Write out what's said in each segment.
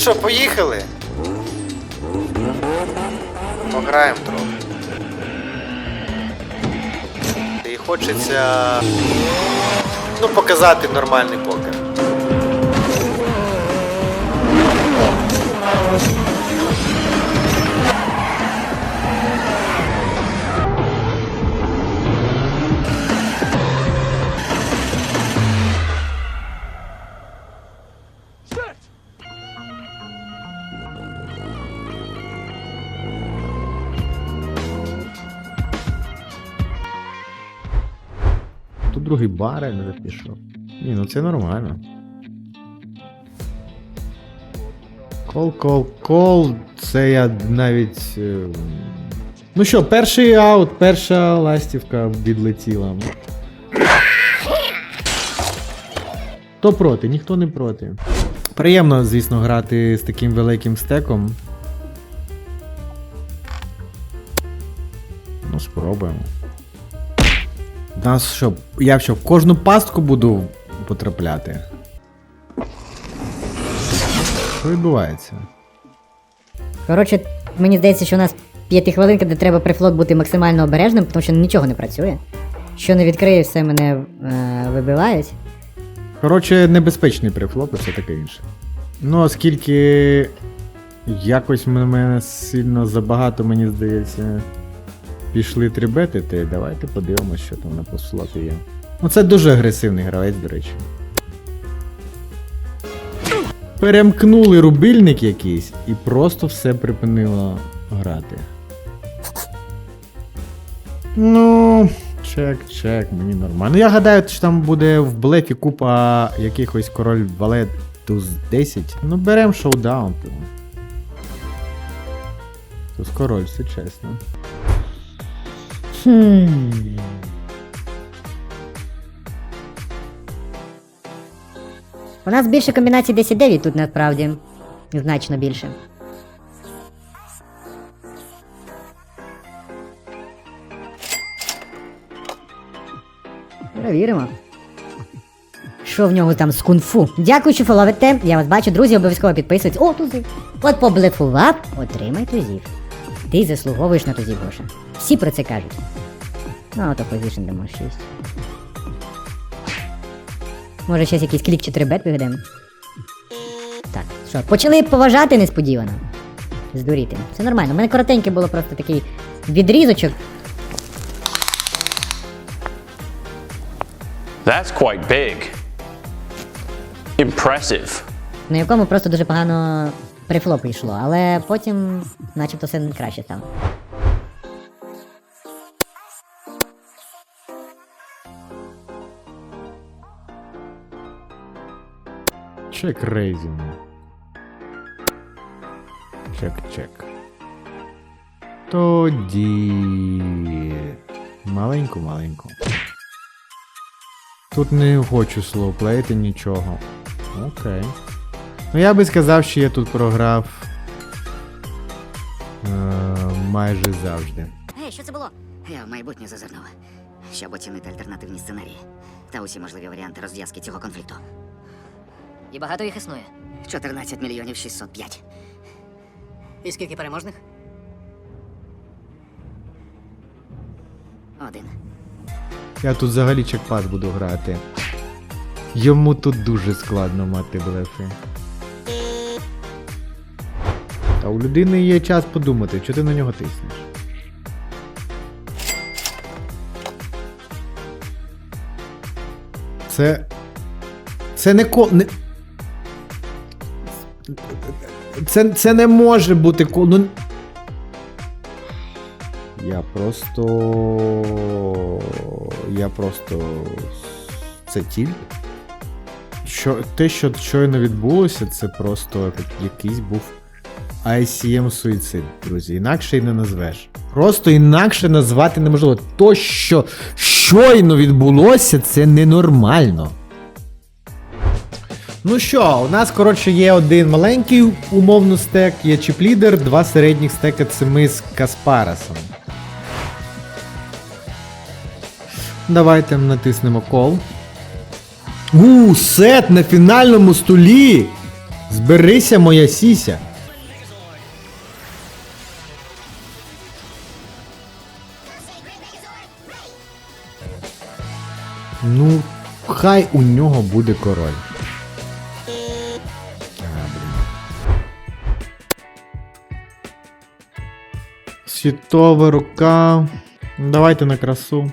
Що, поїхали? Пограємо трохи. І хочеться. Ну, показати нормальний покер. Другий барель вже пішов. Ні, ну це нормально. Кол, кол, кол. Це я навіть. е, Ну що, перший аут, перша ластівка відлетіла. Хто проти? Ніхто не проти. Приємно, звісно, грати з таким великим стеком. Ну, спробуємо. Нас що, я що, в кожну пастку буду потрапляти? Що відбувається? Коротше, мені здається, що у нас п'ятихвилинка, де треба при флот бути максимально обережним, тому що нічого не працює. Що не відкриє, все мене е, вибивають. Коротше, небезпечний прифлоп і все таке інше. Ну, оскільки якось мене сильно забагато, мені здається, пішли трибети, то давайте подивимося, що там на постфлопі є. Ну, це дуже агресивний гравець, до речі. Перемкнули рубильник якийсь і просто все припинило грати. Ну, чек, чек, мені нормально. Ну, я гадаю, що там буде в блефі купа якихось король валет туз 10. Ну, берем шоудаун. то. Туз король, все чесно. Хм. У нас більше комбінацій 10-9 тут насправді. Значно більше. Перевіримо. Що в нього там з кунг-фу? Дякую, що фоловите. Я вас бачу, друзі, обов'язково підписуйтесь. О, тузи. От поблефував, отримай тузів. Ти заслуговуєш на тузів, Гоша. Всі про це кажуть. Ну, то позишн дамо 6. Може, щось якийсь клік чи трибет вигадаємо? Так, що, почали поважати несподівано. Здуріти. Це нормально. У мене коротеньке було просто такий відрізочок. That's quite big. Impressive. на якому просто дуже погано прифлопу йшло, але потім начебто все краще стало. Чек рейзінг. Чек, чек. Тоді. Маленьку, маленьку. Тут не хочу слоуплеїти нічого. Окей. Ну я би сказав, що я тут програв. Е, майже завжди. Гей, що це було? Я в майбутнє зазирнув, щоб оцінити альтернативні сценарії та усі можливі варіанти розв'язки цього конфлікту. І багато їх існує. 14 мільйонів 605. І скільки переможних? Один. Я тут взагалі чекпас буду грати. Йому тут дуже складно мати блефи. А у людини є час подумати, що ти на нього тиснеш. Це. Це не ко. Не... Це, це не може бути. Ну... Я просто. Я просто. Це тільт. Що, те, що щойно відбулося, це просто якийсь був ICM суїцид, друзі. Інакше й не назвеш. Просто інакше назвати неможливо. То, що щойно відбулося, це ненормально. Ну що, у нас, коротше, є один маленький умовно стек, є чіп-лідер, два середніх стека це ми з Каспарасом. Давайте натиснемо кол. У, сет на фінальному столі! Зберися, моя сіся. Ну, хай у нього буде король. Світова рука. Давайте на красу.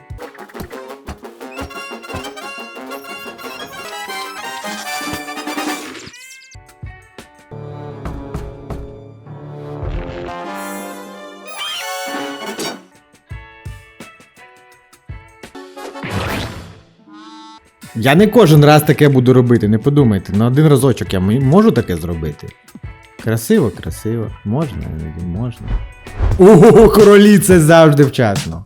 Я не кожен раз таке буду робити, не подумайте. На один разочок я можу таке зробити. Красиво, красиво. Можна, можна. Ого, королі, це завжди вчасно.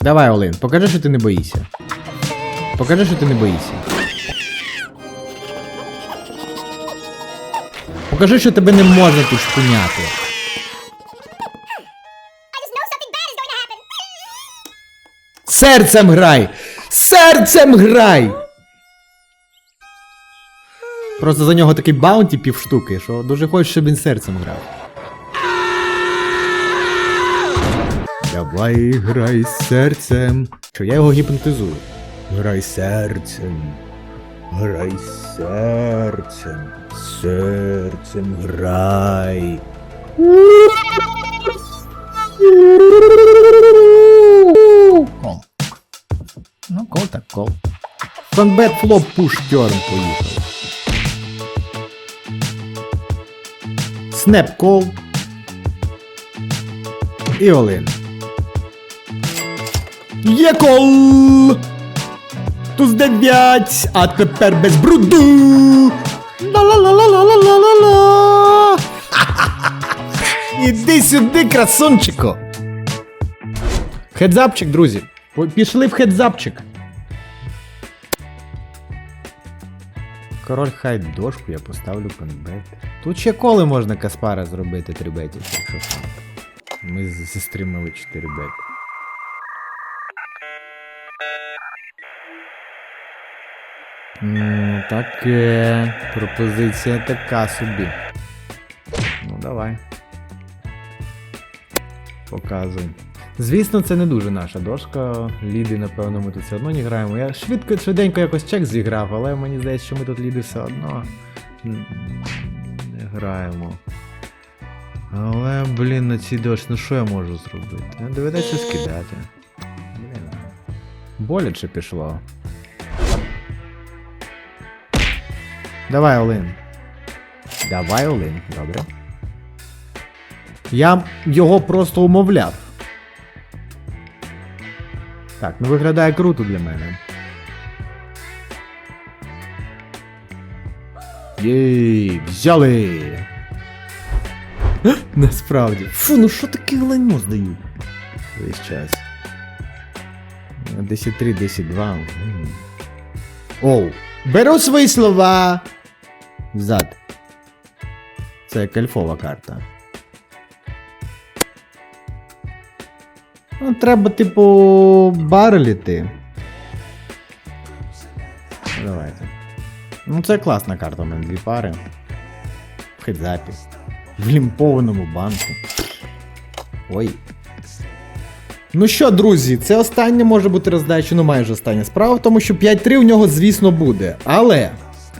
Давай, Олен, покажи, що ти не боїшся. Покажи, що ти не боїшся. Покажи, що тебе не можна тут шпуняти. Серцем грай! Серцем грай! Просто за нього такий баунті півштуки, що дуже хочеш, щоб він серцем грав. Давай грай серцем. Що я його гіпнотизую. Грай серцем. Грай серцем. Серцем грай. Кол. Ну, кол так кол. Конбет флоп пуш терн поїхав. Снеп кол. І Олин. Є кол! Туз 9, а тепер без бруду. Ла-ла-ла-ла-ла-ла-ла-ла. Іди сюди, красунчику. Хедзапчик, друзі. Пішли в хедзапчик. Король хай дошку, я поставлю конбет. Тут ще коли можна Каспара зробити 3 беті, якщо що. Ми зістримали 4 бети. М, Таке. Пропозиція така собі. Ну, давай. Показуй. Звісно, це не дуже наша дошка. Ліди, напевно, ми тут все одно не граємо. Я швидко, швиденько якось чек зіграв, але мені здається, що ми тут ліди все одно не граємо. Але, блін, на цій дошці, ну що я можу зробити? Доведеться скидати. Блін. Боляче пішло. Давай, Олин. Давай, Олин, добре. Я його просто умовляв. Так, ну виглядає круто для мене. Єй, взяли! Насправді. Фу, ну що таке лайно здають? Весь час. 10-3, 10-2. Оу. Беру свої слова. Взад. Це кальфова карта. Ну, треба, типу, бареліти. Ну, Давайте. Ну, це класна карта, у мене дві пари. Хедзапіс. В лімпованому банку. Ой. Ну що, друзі, це остання може бути роздача, ну майже остання справа, тому що 5-3 у нього, звісно, буде. Але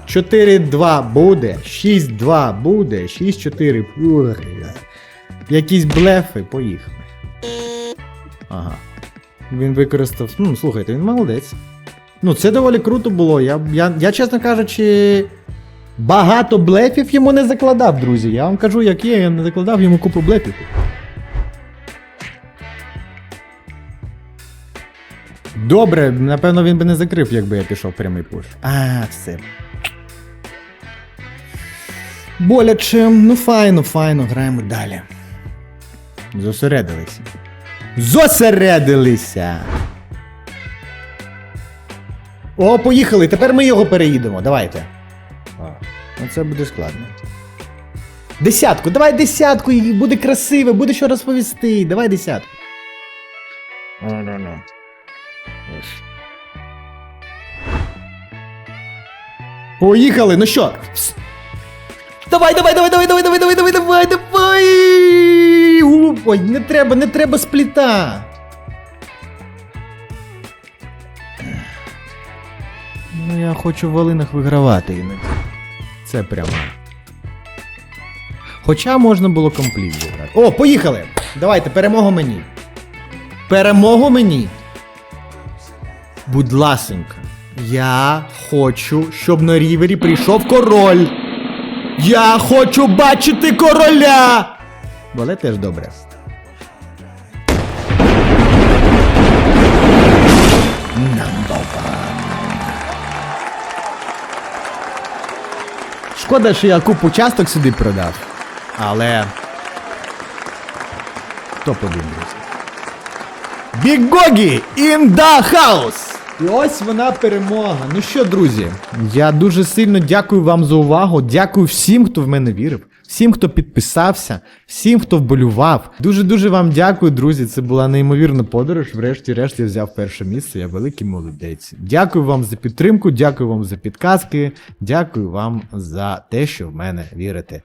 4-2 буде, 6-2 буде, 6-4. Якісь блефи, поїхали. Ага. Він використав. Ну, слухайте, він молодець. Ну, це доволі круто було. Я, я, я чесно кажучи, багато блефів йому не закладав, друзі. Я вам кажу, як є, я не закладав йому купу блефів. Добре, напевно, він би не закрив, якби я пішов прямий пуш. А, все. Боляче, ну файно, файно, граємо далі. Зосередилися. Зосередилися. О, поїхали. Тепер ми його переїдемо. Давайте. Ну це буде складно. Десятку, давай десятку, і буде красиво, буде що розповісти. Давай десятку. Ну-ну-ну. Ось. Поїхали, ну що? Давай, давай, давай, давай, давай, давай, давай, давай, давай, давай! Ой, не треба, не треба спліта! Ну, я хочу в волинах вигравати іноді. Це прямо. Хоча можна було компліт зіграти. О, поїхали! Давайте, перемогу мені. Перемогу мені. Будь ласенька. Я хочу, щоб на рівері прийшов король. Я хочу бачити короля. Боле теж добре. Шкода, що я купу часток сюди продав. Але. Топ-1, друзі. Бігогі in the house! І ось вона перемога. Ну що, друзі, я дуже сильно дякую вам за увагу. Дякую всім, хто в мене вірив, всім, хто підписався, всім, хто вболював. Дуже-дуже вам дякую, друзі. Це була неймовірна подорож. Врешті-решт я взяв перше місце. Я великий молодець. Дякую вам за підтримку, дякую вам за підказки, дякую вам за те, що в мене вірите.